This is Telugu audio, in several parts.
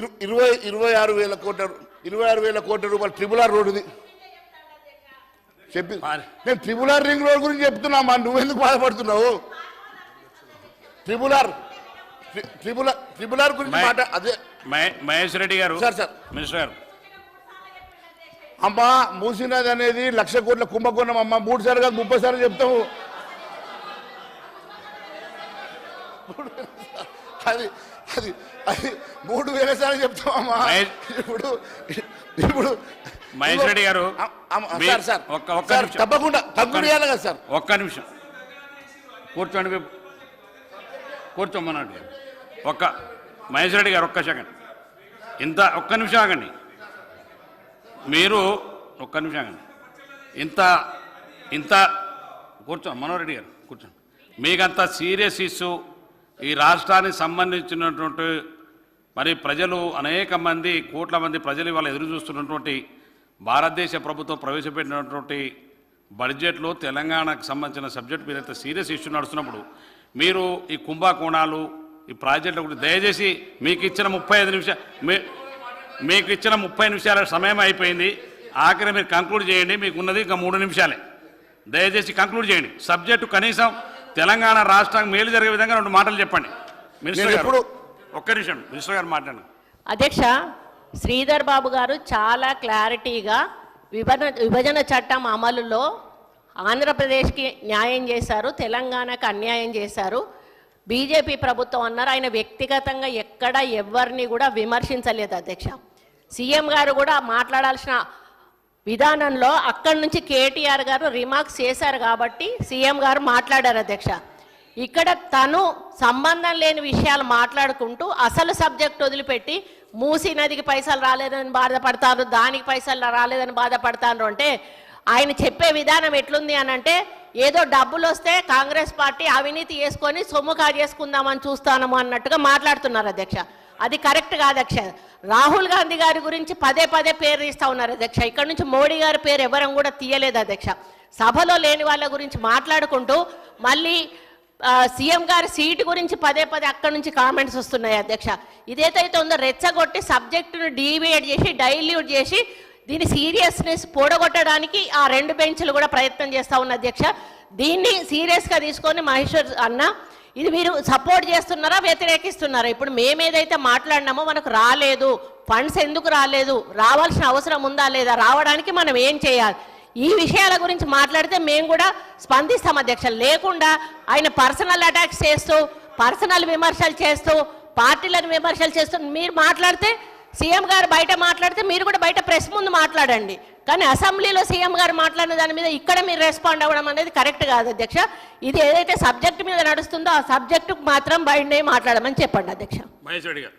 ఇరు- ఇరవై ఇరవై ఆరు వేల కోట్ల ఇరవై ఆరు వేల కోట్ల రూపాయలు ట్రిపుల్ ఆర్ రోడ్డుది. చెప్పి. నేను ట్రిపుల్ ఆర్ రింగ్ రోడ్ గురించి చెప్తున్నామా నువ్వెందుకు బాధపడుతున్నావు? Triple R tri- triple R triple R గురించి మాట అదే మహే- మహేష్ రెడ్డి గారు. Sir, sir. మినిస్టర్ గారు. అమ్మా మూసినది అనేది లక్ష కోట్ల కుంభకోణం అమ్మా. మూడు సార్లు కాదు ముప్పై సార్లు చెప్తాము అది అది అది మూడు వేల సార్లు చెప్తామమ్మా ఇప్పుడు ఇప్పుడు మహేష్ రెడ్డి గారు, సార్ సార్ ఒక్క- ఒక్క సార్, నిమిషం. తప్పకుండా తగ్గుడు ఒక్క- కదా సార్. ఒక్క నిమిషం. కూర్చోండి కూర్చోమన్నట్టు ఒక్క మహేష్ రెడ్డి గారు ఒక్క సెకండ్. ఇంత ఒక్క నిమిషం ఆగండి. మీరు ఒక్క నిమిషం ఆగండి. ఇంత ఇంత కూర్చో మనోహర్ రెడ్డి గారు కూర్చోండి. మీకంత సీరియస్ ఇష్యూ ఈ రాష్ట్రానికి సంబంధించినటువంటి మరి ప్రజలు అనేక మంది కోట్ల మంది ప్రజలు ఇవాళ ఎదురు చూస్తున్నటువంటి భారతదేశ ప్రభుత్వం ప్రవేశపెట్టినటువంటి బడ్జెట్లో తెలంగాణకు సంబంధించిన సబ్జెక్ట్ మీద అయితే సీరియస్ ఇష్యూ నడుస్తున్నప్పుడు మీరు ఈ కుంభకోణాలు ఈ ప్రాజెక్టుల గురించి దయచేసి మీకు ఇచ్చిన ముప్పై ఐదు నిమిషాలు మీ మీకు ఇచ్చిన ముప్పై నిమిషాల సమయం అయిపోయింది. ఆఖరి మీరు కంక్లూడ్ చేయండి. మీకున్నది ఇంకా మూడు నిమిషాలే. దయచేసి కంక్లూడ్ చేయండి. సబ్జెక్టు కనీసం తెలంగాణ రాష్ట్రానికి మేలు జరిగే విధంగా రెండు మాటలు చెప్పండి. మినిస్టర్ గారు ఒక్క నిమిషం మినిస్టర్ గారు మాట్లాడండి. అధ్యక్ష శ్రీధర్ బాబు గారు చాలా క్లారిటీగా విభజన విభజన చట్టం అమలులో ఆంధ్రప్రదేశ్కి న్యాయం చేశారు తెలంగాణకు అన్యాయం చేశారు. బీజేపీ ప్రభుత్వం అన్నారు ఆయన వ్యక్తిగతంగా ఎక్కడ ఎవరిని కూడా విమర్శించలేదు అధ్యక్ష. సీఎం గారు కూడా మాట్లాడాల్సిన విధానంలో అక్కడి నుంచి కేటీఆర్ గారు రిమార్క్స్ చేశారు కాబట్టి సీఎం గారు మాట్లాడారు అధ్యక్ష. ఇక్కడ తను సంబంధం లేని విషయాలు మాట్లాడుకుంటూ అసలు సబ్జెక్ట్ వదిలిపెట్టి మూసీ నదికి పైసలు రాలేదని బాధపడతారు దానికి పైసలు రాలేదని బాధపడతారు అంటే ఆయన చెప్పే విధానం ఎట్లుంది అని అంటే ఏదో డబ్బులు వస్తే కాంగ్రెస్ పార్టీ అవినీతి చేసుకొని సొమ్ము కాజేసుకుందామని చూస్తాము అన్నట్టుగా మాట్లాడుతున్నారు అధ్యక్ష. అది కరెక్ట్ కాదు అధ్యక్ష రాహుల్ గాంధీ గారి గురించి పదే పదే పేరు తీస్తా ఉన్నారు అధ్యక్ష. ఇక్కడ నుంచి మోడీ గారి పేరు ఎవరం కూడా తీయలేదు అధ్యక్ష. సభలో లేని వాళ్ళ గురించి మాట్లాడుకుంటూ మళ్ళీ సీఎం గారి సీటు గురించి పదే పదే అక్కడి నుంచి కామెంట్స్ వస్తున్నాయి అధ్యక్ష. ఇదేదైతే ఉందో రెచ్చగొట్టి సబ్జెక్టును డీవియేట్ చేసి డైల్యూట్ చేసి దీని సీరియస్నెస్ పూడగొట్టడానికి ఆ రెండు బెంచ్లు కూడా ప్రయత్నం చేస్తా ఉన్న అధ్యక్ష. దీన్ని సీరియస్గా తీసుకొని మహేశ్వర్ అన్న ఇది మీరు సపోర్ట్ చేస్తున్నారా వ్యతిరేకిస్తున్నారా? ఇప్పుడు మేము ఏదైతే మాట్లాడినామో మనకు రాలేదు ఫండ్స్ ఎందుకు రాలేదు రావాల్సిన అవసరం ఉందా లేదా రావడానికి మనం ఏం చేయాలి? ఈ విషయాల గురించి మాట్లాడితే మేము కూడా స్పందిస్తాం అధ్యక్ష. లేకుండా ఆయన పర్సనల్ అటాక్స్ చేస్తూ పర్సనల్ విమర్శలు చేస్తూ పార్టీలను విమర్శలు చేస్తూ మీరు మాట్లాడితే సీఎం గారు బయట మాట్లాడితే మీరు కూడా బయట ప్రెస్ ముందు మాట్లాడండి. కానీ అసెంబ్లీలో సీఎం గారు మాట్లాడిన దాని మీద ఇక్కడ మీరు రెస్పాండ్ అవ్వడం అనేది కరెక్ట్ కాదు అధ్యక్ష. ఇది ఏదైతే సబ్జెక్ట్ మీద నడుస్తుందో ఆ సబ్జెక్టుకు మాత్రం బయటనే మాట్లాడమని చెప్పండి అధ్యక్ష. గారు.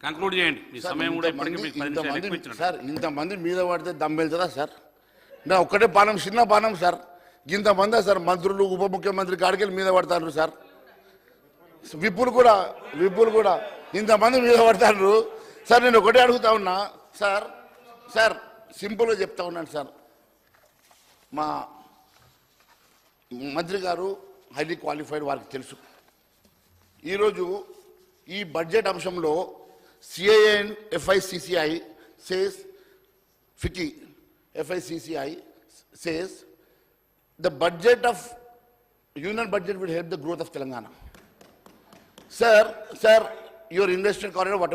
కంక్లూడ్ చేయండి. మీ సమయం కూడా ఇంతమంది సార్ ఇంతమంది మీద పడితే దమ్ వెళ్తుందా సార్? నా ఒక్కటే పానం చిన్న పానం సార్. ఇంతమంది సార్ మంత్రులు ఉప ముఖ్యమంత్రి కాడికెళ్ళి మీద పడతారు సార్. విప్పులు కూడా విప్పులు కూడా ఇంతమంది మీద పడతారు. సార్ నేను ఒకటే అడుగుతా ఉన్నా సార్. సార్ సింపుల్గా చెప్తా ఉన్నాను సార్. మా మంత్రి గారు హైలీ క్వాలిఫైడ్ వారికి తెలుసు. ఈరోజు ఈ బడ్జెట్ అంశంలో CIN FICCI says FICCI FICCI says the budget of union budget will help the growth of Telangana sir sir your investment corridor what